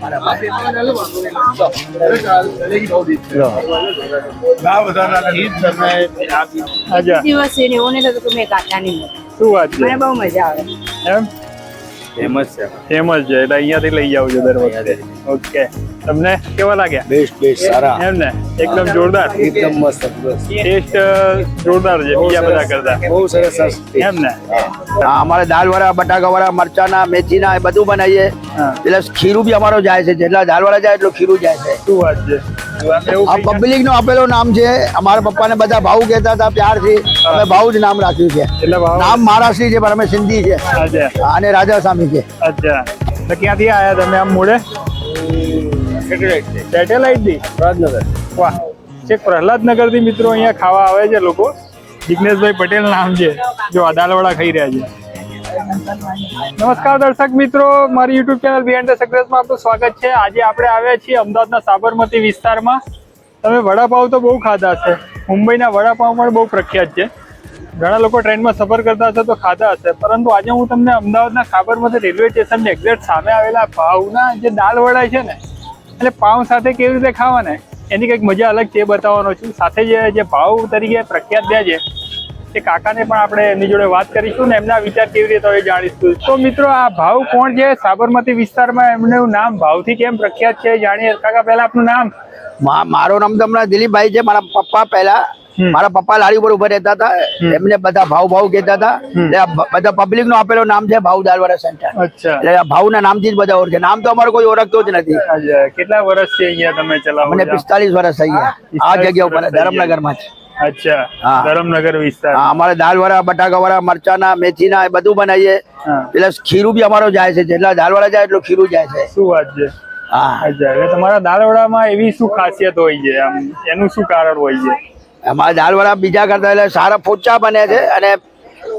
મારા ભાઈ અચ્છા દિવસ છે ને એવું નહીં થતું મેં કાઢા નહીં શું વાત છે? મને બહુ મજા આવે. એમ? ફેમસ છે. ફેમસ છે એટલે અહીંયાથી લઈ જાવ છો દર વખતે. ઓકે તમને કેવા લાગ્યા? બેસ્ટ બેસ્ટ સારા. એમ ને એકદમ જોરદાર. એકદમ મસ્ત ટેસ્ટ જોરદાર છે બીજા બધા કરતા. બહુ સરસ એમ ને અમારે દાલ વડા બટાકા વડા મરચાના મેથીના એ બધું બનાવીએ એટલે ખીરું બી અમારો જાય છે જેટલા દાલ વડા જાય એટલું ખીરું જાય છે. શું વાત છે? આ પબ્લિક નો આપેલું નામ છે અમારા પપ્પાને બધા ભાવ કહેતા હતા પ્યારથી. અમે ભાવ જ નામ રાખ્યું છે. નામ મહારાષ્ટ્રી છે પણ અમે સિંધી છે. અને રાજા સામી છે. અચ્છા. ક્યાંથી આયા તમે આમ મોડે? સેટેલાઇટથી રાજનગર. વાહ. છેક પ્રહલાદનગરથી મિત્રો અહીંયા ખાવા આવે છે લોકો. જિગ્નેશભાઈ પટેલ નામ છે, જો આ દાલવડા ખાઈ રહ્યા છે. નમસ્કાર દર્શક મિત્રો, મારી યુટ્યુબ ચેનલ બિહાઇન્ડ ધ સક્સેસમાં આપનું સ્વાગત છે. આજે આપણે આવ્યા છીએ અમદાવાદના સાબરમતી વિસ્તારમાં. તમે વડાપાવ તો બહુ ખાધા છે મુંબઈના વડાપાવ પણ બહુ પ્રખ્યાત છે. ઘણા લોકો ટ્રેનમાં સફર કરતા હશે તો ખાધા હશે. પરંતુ આજે હું તમને અમદાવાદના સાબરમતી રેલવે સ્ટેશનની એક્ઝેક્ટ સામે આવેલા ભાવના જે દાલ વડા છે ને એટલે પાઉં સાથે કેવી રીતે ખાવાના? એની કંઈક મજા અલગ છે, એ બતાવવાનો છું. સાથે જે જે ભાવ તરીકે પ્રખ્યાત થયા છે, એ કાકાને પણ આપણે એમની જોડે વાત કરીશું ને એમના વિચાર કેવી રીતે હોય જાણીશું. તો મિત્રો, આ ભાવ કોણ છે? સાબરમતી વિસ્તારમાં એમનું નામ ભાવથી કેમ પ્રખ્યાત છે જાણીએ. કાકા, પહેલા આપનું નામ. મારું નામ તો હમણાં દિલીપભાઈ છે, મારા પપ્પા પહેલા. મારા પપ્પા લારી ઉપર ઊભા રહેતા હતા. એમને બધા ભાવ ભાવ કહેતા હતા. બધા પબ્લિકનું આપેલું નામ છે ભાવ દાલ વડા સેન્ટર. એટલે આ ભાવના નામથી જ બધા ઓળખે. નામ તો અમારો કોઈ ઓળખતો જ નથી. કેટલા કેટલા છે અહીંયા તમે ચલાવો મને પિસ્તાલીસ વર્ષ થઈ ગયા. આ જગ્યા ઉપર વર્ષ. ધરમનગરમાં જ. અચ્છા. હા. ધરમનગર વિસ્તાર. અમારે દાળ વડા બટાકા વડા મરચાના મેથીના એ બધું બનાવીએ. હા. ખીરું બી અમારો જાય છે. જેટલા દાલ વડા જાય એટલું ખીરું જાય છે. શું વાત છે? હા. અચ્છા. એટલે તમારા દાલવડામાં એવી શું ખાસિયત હોય છે? આમ એનું શું કારણ હોય છે? અમારા દાળ વડા બીજા કરતા એટલે સારા પોચા બને છે અને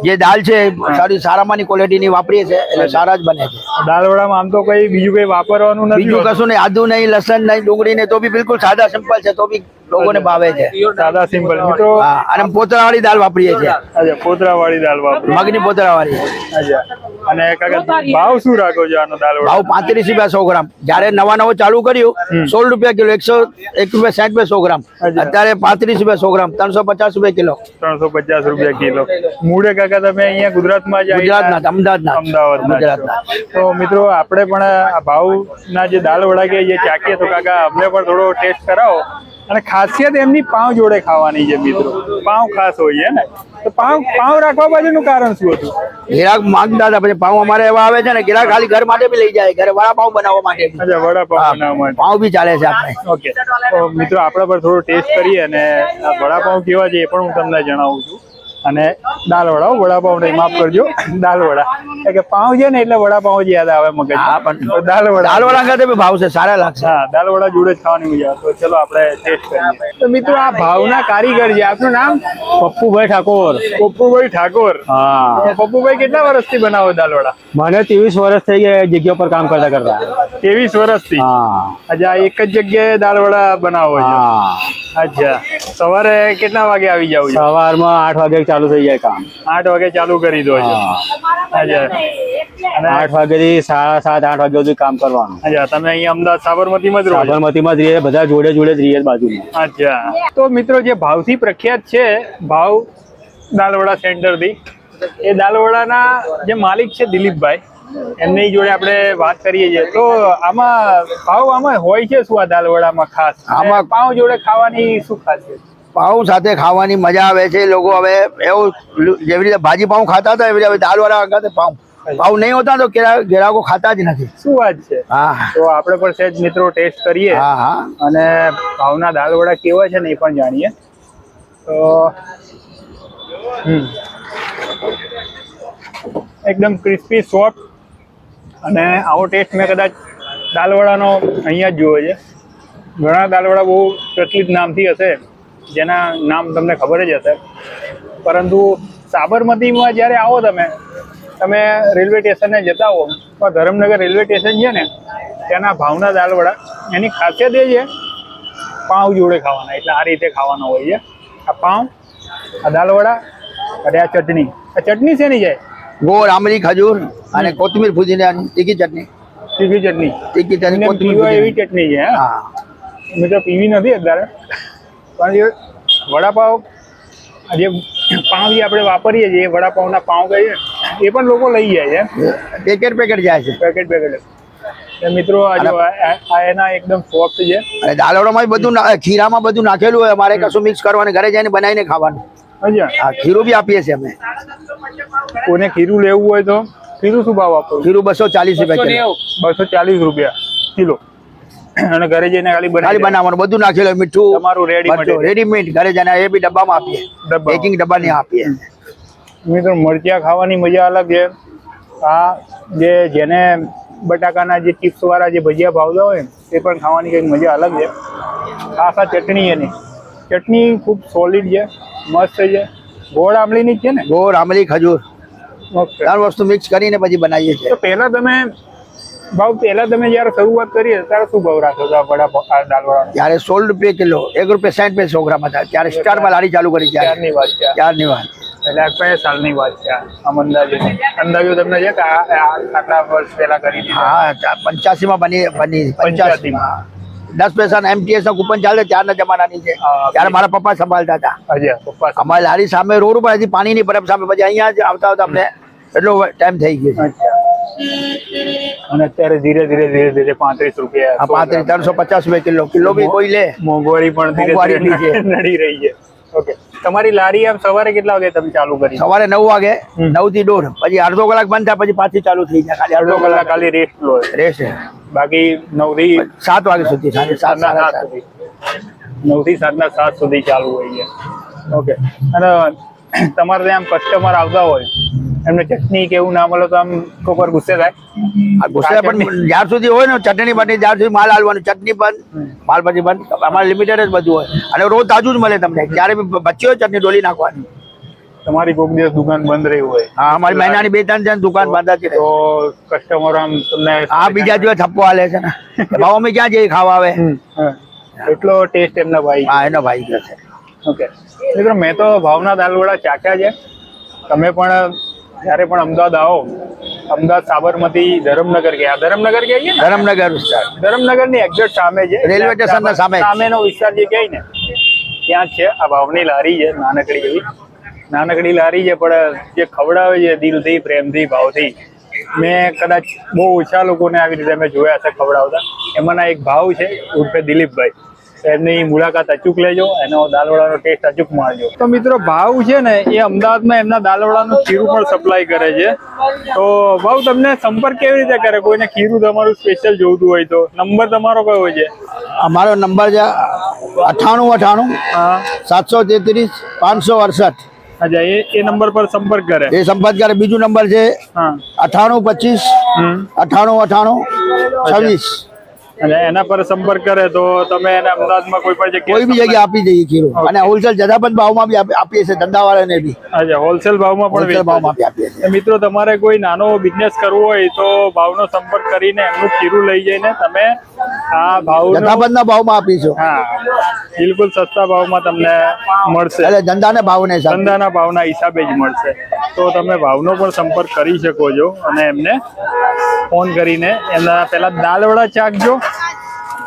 જે દાળ છે સારી સારામાંની ક્વોલિટીની વાપરીએ છે એટલે સારા જ બને છે. દાલવડામાં આમ તો કઈ બીજું કઈ વાપરવાનું નથી બીજું કશું નહીં આદુ નહીં લસણ નહીં ડુંગળી નહીં તો બી બિલકુલ સાદા સિમ્પલ છે તો બી લોકોને ભાવે છે. સાદા સિમ્પલ મિત્રો અને પોતરા વાળી દાળ વાપરીએ છીએ. અચ્છા પોતરા વાળી દાળ વાપરો. મગની પોતરાવાળી. અચ્છા અને કાકા ભાવ શું રાખો છો આનો દાળ ભાવ પાંત્રીસ રૂપિયા સો ગ્રામ. જયારે નવા નવો ચાલુ કર્યું સોળ રૂપિયા કિલો એકસો એક રૂપિયા સાઠ રૂપિયા સો ગ્રામ. અત્યારે પાંત્રીસ રૂપિયા સો ગ્રામ ત્રણસો પચાસ રૂપિયા કિલો. ત્રણસો પચાસ રૂપિયા કિલો. મૂળે કાકા તમે અહીંયા ગુજરાતમાં જ ગુજરાતના અમદાવાદના અમદાવાદ ગુજરાતના તો મિત્રો આપણે પણ આ ભાવના જે દાળ વડા કે જે ચાખીએ તો કાકા અમને પણ થોડો ટેસ્ટ કરાવો. અને ખાસિયત એમની પાઉં જોડે ખાવાની છે મિત્રો. પાઉં ખાસ હોય છે ને. તો પાઉં પાઉં રાખવા પાછળનું કારણ શું હતું? ગિરાક માંગતા હતા પછી પાઉં અમારે એવા આવે છે ને ગિરાક ખાલી ઘર માટે બી લઈ જાય ઘરે વડાપાઉં બનાવવા માટે. અચ્છા વડાપાઉં બનાવવા માટે. પાઉં બી ચાલે છે આપણે. ઓકે. તો મિત્રો આપણા પર થોડો ટેસ્ટ કરીએ અને વડાપાઉં કેવા છે એ પણ હું તમને જણાવું છું. અને દાલ વડા હો, વડાપાઉં નહીં માફ કરજો. દાલ વડા કે પાઉં છે ને એટલે વડાપાઉં જ યાદ આવે મગજ. હા, પણ તો દાલ વડા દાલ વડા કરતા બી ભાવ છે સારા લાગશે. હા દાલવડા જોડે જ ખાવાની મજા તો ચલો આપણે ટેસ્ટ કરીએ. તો મિત્રો આ ભાવના કારીગર છે. આપનું નામ? પપ્પુભાઈ ઠાકોર. પપ્પુભાઈ ઠાકોર. હા. તો પપ્પુભાઈ કેટલા વર્ષથી બનાવો દાલ વડા મને ત્રેવીસ વર્ષ થઈ ગયા એ જગ્યા પર કામ કરતા કરતા. ત્રેવીસ વર્ષથી? હા. અચ્છા એક જ જગ્યાએ દાલ વડા બનાવો છો. હા. અચ્છા. સવારે કેટલા વાગે આવી જાવ છો? સવારમાં આઠ વાગે ચાલુ થઈ જાય કામ. આઠ વાગે ચાલુ કરી દો આઠ વાગે વાગેથી સાડા સાત આઠ વાગ્યા સુધી કામ કરવાનું. અચ્છા તમે અહીંયા અમદાવાદ સાબરમતીમાં જ સાબરમતી માં જ રહીએ બધા જોડે જોડે જ રહીએ બાજુમાં. અચ્છા. તો મિત્રો જે ભાવથી પ્રખ્યાત છે ભાવ દાલવડા સેન્ટરથી એ દાલવડાના જે માલિક છે દિલીપભાઈ એમની જોડે આપણે વાત કરીએ છીએ. તો આમાં ભાવ આમાં હોય છે શું આ દાલવડામાં ખાસ? આમાં- પાઉં જોડે ખાવાની શું ખાસિયત? પાઉં સાથે ખાવાની મજા આવે છે. લોકો હવે એવું જેવી રીતે ભાજી પાઉં ખાતા હતા એવી રીતે દાળ દાલ વડા ખાતે પાઉં. પાઉં નહીં હોતા તો ગેરા- ગ્રાહકો ખાતા જ નથી. શું વાત છે? હા. તો આપણે પણ સહેજ મિત્રો ટેસ્ટ કરીએ. હા હા. અને ભાવના દાલવડા કેવા છે ને એ પણ જાણીએ. તો હમ. એકદમ ક્રિસ્પી સોફ્ટ અને આવો ટેસ્ટ મેં કદાચ દાલવડાનો અહીંયા જ જોયો છે. ઘણા દાલવડા બહુ પ્રચલિત નામથી હશે. જેના નામ તમને ખબર જ હશે. પરંતુ સાબરમતીમાં જ્યારે આવો તમે તમે રેલવે સ્ટેશને જતા હો તો ધરમનગર રેલવે સ્ટેશન છે ને ત્યાંના ભાવના દાલવડા એની ખાસિયત એ છે પાઉં જોડે ખાવાના એટલે આ રીતે ખાવાના હોય છે. આ પાઉં આ દાલવડા અને આ ચટણી. આ ચટણી શેની છે? ગોળ આમરી ખજૂર અને કોથમીર ફૂદીને તીખી ચટણી. તીખી ચટણી. તીખી ચટણી એવી. ચટણી છે હા. મેં તો પીવી નથી અત્યારે. પણ જે વડાપાવ આ જે પાઉં જે આપણે વાપરીએ છીએ એ વડાપાવના પાઉં કહીએ એ પણ લોકો લઈ જાય છે. પેકેટ પેકેટ જાય છે. Packet packet. મિત્રો આ એના એકદમ સોફ્ટ છે. અને દાલોડામાં બધું ના- ખીરામાં બધું નાખેલું હોય અમારે કશું મિક્સ કરવાનું ઘરે જઈને બનાવીને ખાવાનું. હા ખીરું બી આપીએ છીએ અમે. કોને ખીરું લેવું હોય તો ખીરું શું ભાવ આપો? ખીરું બસો ચાલીસ રૂપિયા બસો ચાલીસ રૂપિયા કિલો. અને ઘરે જઈને ખાલી ખાલી બનાવી બનાવવાનું બધું નાખેલું મીઠું તમારું ready રેડીમેડ ઘરે જઈને એ બી ડબ્બામાં આપીએ. બેકિંગ પેકિંગ ડબ્બાની આપીએ. મિત્રો મરચિયા ખાવાની મજા અલગ છે. આ જે જેને બટાકાના જે ચિપ્સ વાળા જે ભજીયા ભાવતા હોય એ પણ ખાવાની કંઈક મજા અલગ છે. ખાસ આ ચટણી એની. ચટણી ખૂબ સોલિડ છે મસ્ત છે. ગોળ આંબલીની જ છે ને? ગોળ આમલી ખજૂર. ત્રણ વસ્તુ મિક્સ કરીને પછી બનાવીએ છીએ. તો પહેલાં તમે ભાવ પહેલા તમે જયારે શરૂઆત કરી ત્યારે શું ભાવ રાખો છો વડા વડાપાવ ત્યારે સોળ રૂપિયા કિલો એક રૂપિયા સાઠ પૈસા સો ગ્રામ હતા. ત્યારે સ્ટારમાં લારી ચાલુ કરી ત્યારની વાત છે. ત્યારની વાત. એટલે કયા સાલની વાત છે? આમ અંદાજે. અંદાજો તમને છે કે આટલા વર્ષ પહેલા કરી હા પંચ્યાસી માં બની બની પંચ્યાસી માં દસ પૈસા એમટીએસ ના કૂપન ચાલે ત્યારના જમાનાની છે. ત્યારે મારા પપ્પા સંભાળતા હતા. અમારી લારી સામે રોડ ઉપર હતી પાણીની બરફ સામે પછી અહીંયા આવતા આવતા અમને એટલો ટાઈમ થઈ ગયો અને અત્યારે ધીરે ધીરે ધીરે ધીરે પાંત્રીસ રૂપિયા પાંત્રીસ ત્રણસો પચાસ રૂપિયા કિલો કિલો બી કોઈ લે. મોંઘવારી પણ ધીરે. નડી રહી છે. ઓકે તમારી લારી આમ સવારે કેટલા વાગે તમે ચાલુ કરી? સવારે નવ વાગે. નવથી દોઢ. પછી અડધો કલાક બંધ થાય પછી પાછી ચાલુ થઈ જાય. ખાલી અડધો કલાક. ખાલી રેસ્ટ લો. રેસ્ટ બાકી નવથી સાત વાગે સુધી સાંજે સાત ના સાત સાત. સુધી. નવથી સાતના સાત સુધી ચાલુ હોય છે. ઓકે અને તમારે ત્યાં કસ્ટમર આવતા હોય એમને ચટણી કે એવું ના મળે તો આમ કોક વાર ગુસ્સે થાય. ગુસ્સે પણ જ્યાર સુધી હોય ને ચટણી બની જ્યાં સુધી માલ હાલવાનું ચટણી બંધ માલ પછી બંધ. અમારે લિમિટેડ જ બધું હોય. અને રોજ તાજું જ મળે તમને. જ્યારે બી બચ્ચી હોય ચટણી ડોલી નાખવાની. તમારી કોઈક દિવસ દુકાન બંધ રહી હોય. હા અમારી મહિનાની બે ત્રણ જણ દુકાન બંધ છે તો કસ્ટમર આમ તમને આ બીજા જો થપ્પો હાલે છે ને. ભાવ અમે ક્યાં જઈએ ખાવા આવે? એટલો ટેસ્ટ એમના ભાઈ. હા એનો ભાઈ છે. ઓકે મિત્રો મેં તો ભાવના દાલવડા ચાખ્યા છે. તમે પણ જ્યારે પણ અમદાવાદ આવો અમદાવાદ સાબરમતી ધરમનગર ગયા. ધરમનગર ગયા ને? ધરમનગર વિસ્તાર. ધરમનગરની એક્ઝેક્ટ સામે છે. રેલવે સ્ટેશનના સામે. સામેનો વિસ્તાર જે કહે ને ત્યાં જ છે. આ ભાવની લારી છે નાનકડી એવી. નાનકડી લારી છે પણ જે ખવડાવે છે દિલથી પ્રેમથી ભાવથી. મેં કદાચ બહુ ઓછા લોકોને આવી રીતે મેં જોયા છે ખવડાવતા. એમાંના એક ભાવ છે ઉર્ફે દિલીપભાઈ. એમની મુલાકાત અચૂક લેજો એનો દાલવડાનો ટેસ્ટ અચૂક માણજો. તો મિત્રો ભાવ છે ને એ અમદાવાદમાં એમના દાલવડાનું ખીરું પણ સપ્લાય કરે છે. તો ભાવ તમને સંપર્ક કેવી રીતે કરે? કોઈને ખીરું તમારું સ્પેશિયલ જોઈતું હોય તો. નંબર તમારો કયો છે? અમારો નંબર છે અઠ્ઠાણું હા. સાતસો તેત્રીસ પાંચસો અડસઠ. અચ્છા એ એ નંબર પર સંપર્ક કરે. એ સંપર્ક કરે. બીજું નંબર છે અઠાણું પચીસ અઠાણું અઠ્ઠાણું છવ્વીસ. અને એના પર સંપર્ક કરે તો તમે એને અમદાવાદમાં કોઈ પણ જગ્યાએ કોઈ બી જગ્યાએ આપી દઈએ ખીરું. અને હોલસેલ જથ્થાબંધ ભાવમાં બી આપ- આપીએ છીએ ધંધાવાળાને બી. અચ્છા હોલસેલ ભાવમાં પણ ભાવમાં. મિત્રો તમારે કોઈ નાનો બિઝનેસ કરવો હોય તો ભાવનો સંપર્ક કરીને એમનું ખીરું લઈ જઈને તમે આ ભાવ જથ્થાબંધના ભાવમાં આપીશું હા બિલકુલ સસ્તા ભાવમાં તમને મળશે. એટલે ધંધાના ભાવને ધંધાના ભાવના હિસાબે જ મળશે. તો તમે ભાવનો પણ સંપર્ક કરી શકો છો અને એમને ફોન કરીને એમના પહેલા દાલવડા ચાખજો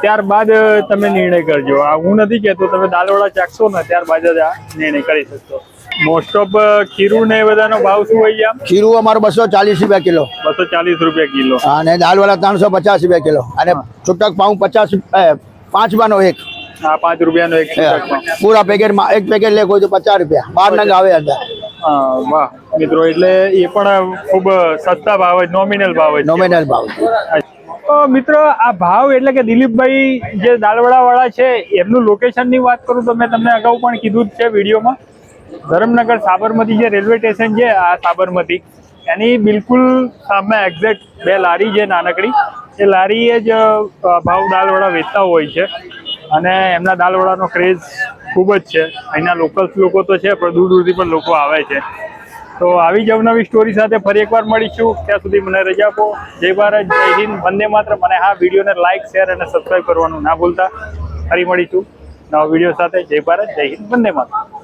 ત્યારબાદ તમે નિર્ણય કરજો. આ હું નથી કહેતો તમે દાલવડા ચાખશો ને ત્યારબાદ જ આ નિર્ણય કરી શકશો. મોસ્ટ ઓફ ખીરું ને બધાનો ભાવ શું હોય આમ? ખીરું અમારું બસો ચાલીસ રૂપિયા કિલો. બસો ચાલીસ રૂપિયા કિલો. અને દાલવાળા ત્રણસો પચાસ રૂપિયા કિલો. અને છૂટક પાઉં પચાસ એ, પાંચ બાનો એક. હા પાંચ રૂપિયાનો એક પૂરા પેકેટમાં એક પેકેટ લે કોઈ તો પચાસ રૂપિયા. બાર નંગ આવે અંદર. વાહ. મિત્રો એટલે એ પણ ખૂબ સસ્તા ભાવ જ નોમિનલ ભાવ જ નોમિનલ ભાવ. તો મિત્રો આ ભાવ એટલે કે દિલીપભાઈ જે દાલવડા વાળા છે એમનું લોકેશનની વાત કરું તો મેં તમને અગાઉ પણ કીધું જ છે વિડીયોમાં. ધરમનગર સાબરમતી જે રેલવે સ્ટેશન છે, આ સાબરમતી, એની બિલકુલ સામે એક્ઝેક્ટ બે લારી છે નાનકડી. એ લારીએ જ ભાવ દાલવડા વેચતા હોય છે. અને એમના દાલવડાનો ક્રેઝ ખૂબ જ છે. અહીંના લોકલ્સ લોકો તો છે, પણ દૂર દૂરથી પણ લોકો આવે છે. તો આવી જ અવનવી સ્ટોરી સાથે ફરી એકવાર મળીશું. ત્યાં સુધી મને રજા આપો. જય ભારત, જય હિન્દ. વંદે માત્ર મને હા, વિડીયોને લાઇક શેર અને સબસ્ક્રાઈબ કરવાનું ના ભૂલતા. ફરી મળીશું નવા વીડિયો સાથે. જય ભારત, જય હિન્દ. વંદે માત્ર